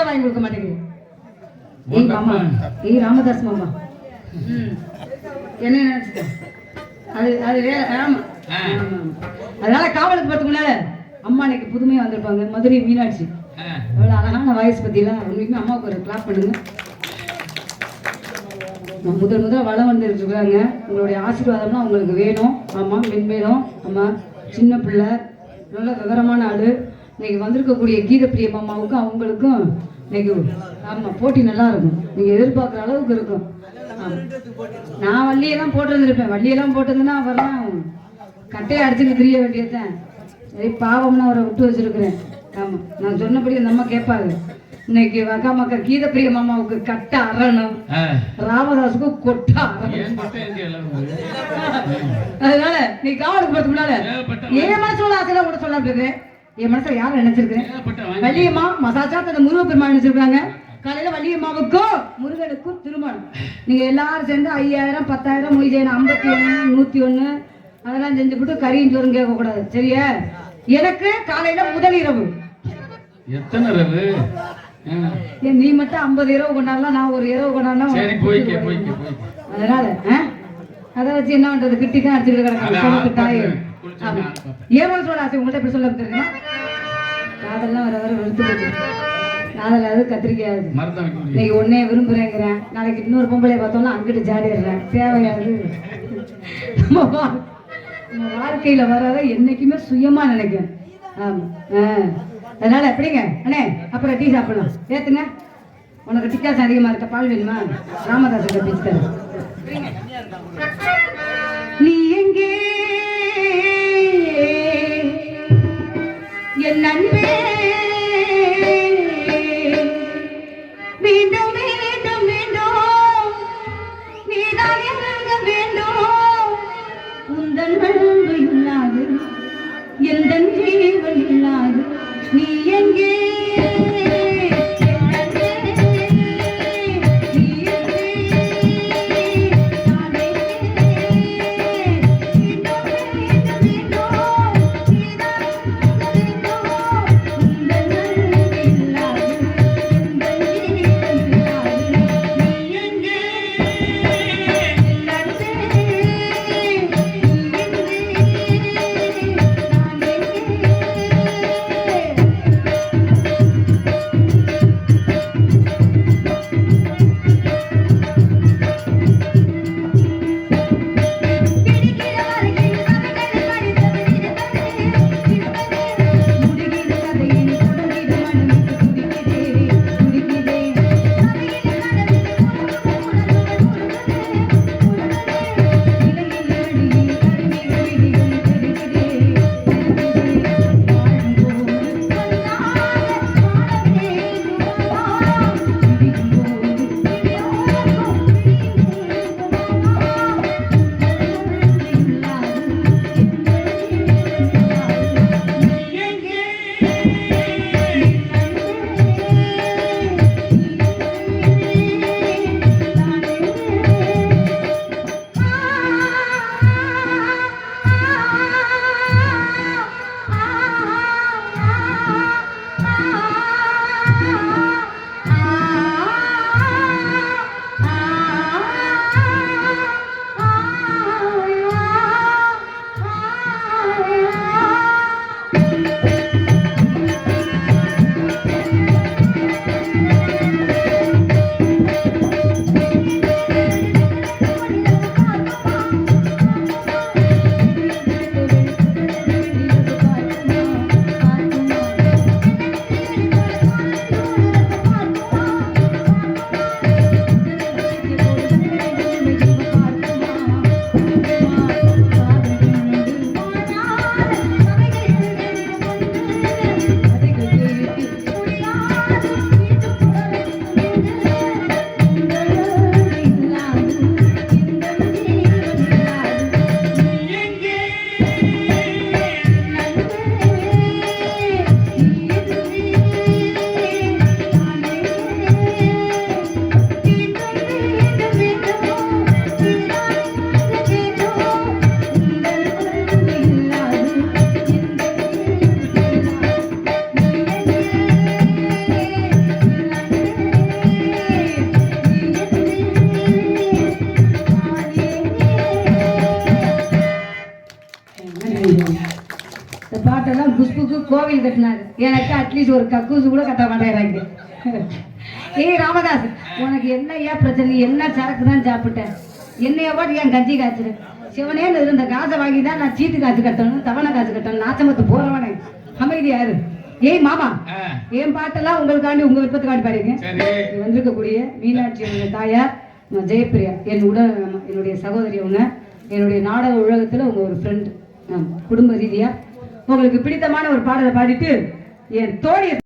கூட வாங்கி கொடுக்க மாட்டேங்குது. ஏய் மாமா. ஏய் ராமதாஸ் மாமா. ம். என்ன நினைச்சிட்ட? அது அது வேற ஆமா. ஆ. ஆமா. அதனால காவலுக்கு முன்னால அம்மா இன்னைக்கு புதுமையா வந்திருப்பாங்க மதுரை மீனாட்சி. ஆ. எவ்வளவு அழகான வாய்ஸ் பத்திலாம். உண்மைக்குமே அம்மாவுக்கு ஒரு கிளாப் பண்ணுங்க. முதல் முதல் வளம் வந்துட்டு இருக்காங்க உங்களுடைய ஆசீர்வாதம்லாம் உங்களுக்கு வேணும். ஆமா மென்மேலும். ஆமா சின்ன பிள்ளை நல்ல விவரமான ஆளு. இன்னைக்கு வந்திருக்கக்கூடிய கீதப்பிரிய மாமாவுக்கும் அவங்களுக்கும் இன்னைக்கு ஆமா போட்டி நல்லா இருக்கும் நீங்க எதிர்பார்க்குற அளவுக்கு இருக்கும். நான் வள்ளியெல்லாம் போட்டிருந்திருப்பேன். வள்ளியெல்லாம் போட்டிருந்தேன்னா அவரெல்லாம் கட்டையை அடிச்சுட்டு திரிய வேண்டியதுதான். சரி பாவம்னு அவரை விட்டு வச்சிருக்கிறேன். ஆமா. நான் சொன்னபடி அந்த அம்மா கேட்பாங்க. இன்னைக்கு வக்கா மக்கா கீதப்பிரிய மாமாவுக்கு கட்ட அறணும். ஆ. ராமதாஸுக்கு கொட்டா ஏன் எல்லாரும் அதனால நீ காவலுக்கு போறதுக்கு முன்னால என் மனசுல ஆசையெல்லாம் கூட சொல்ல என் மனசுல யாரை நினைச்சிருக்கிறேன்? வள்ளியம்மா மசாச்சா அந்த முருகப்பெருமான் நினைச்சிருக்காங்க காலையில வள்ளியம்மாவுக்கும் முருகனுக்கும் திருமணம். நீங்க எல்லாரும் சேர்ந்து ஐயாயிரம் பத்தாயிரம் மொய் செய்யணும் ஐம்பத்தி ஒண்ணு நூத்தி ஒண்ணு அதெல்லாம் செஞ்சுவிட்டு கறியும் சோறும் கேட்க கூடாது சரியா? எனக்கு காலையில முதல் இரவு. எத்தனை நீ மட்டும் ஐம்பது இரவு கொண்டாடலாம் நான் ஒரு இரவு கொண்டாடலாம் அதனால? அதை வச்சு என்ன பண்றது? கிட்டி தான் அடிச்சுட்டு கிடக்கு ஏன் மனசோட ஆசை உங்கள்ட்ட எப்படி சொல்ல தெரியுமா? காதெல்லாம் வர வர வெறுத்து போச்சு. காதல் அது கத்திரிக்காது மருந்தம் வைக்க முடியும் இன்னைக்கு ஒன்னே விரும்புறேங்கிறேன். நாளைக்கு இன்னொரு பொம்பளை பார்த்தோம்னா அங்கிட்டு ஜாடிடுறேன். தேவையாது நம்ம வாழ்க்கையில வராத என்னைக்குமே சுயமா நினைக்கும் ஆமா. ஆ. அதனால எப்படிங்க அண்ணே அப்புறம் டீ சாப்பிடலாம் ஏத்துங்க. உனக்கு டிக்காசு அதிகமா இருக்க பால் வேணுமா? ராமதாஸ் பீச்சு தரேன். நீ எங்கே? என் குஷ்புக்கு கோவில் கட்டினாரு. எனக்கு அட்லீஸ்ட் ஒரு கக்கூசு கூட கட்ட மாட்டேங்கிறாங்க ஏய் ராமதாஸ் உனக்கு என்ன ஏன் பிரச்சனை? என்ன சரக்கு தான் சாப்பிட்டேன்? என்னைய பாட்டு ஏன் கஞ்சி காய்ச்சிரு சிவனேன்னு இருந்த காசை வாங்கி தான் நான் சீட்டு காசு கட்டணும் தவணை காசு கட்டணும் நாச்சமத்து போறவனே. அமைதியாரு ஏய் மாமா. என் பாட்டெல்லாம் உங்களுக்காண்டி உங்க விருப்பத்துக்காண்டி இங்க வந்திருக்கக்கூடிய மீனாட்சி தாயார் நான் ஜெயப்பிரியா என் உடன் என்னுடைய சகோதரி அவங்க என்னுடைய நாடக உலகத்தில் உங்க ஒரு ஃப்ரெண்டு குடும்ப ரீதியா உங்களுக்கு பிடித்தமான ஒரு பாடலை பாடிட்டு என் தோழியை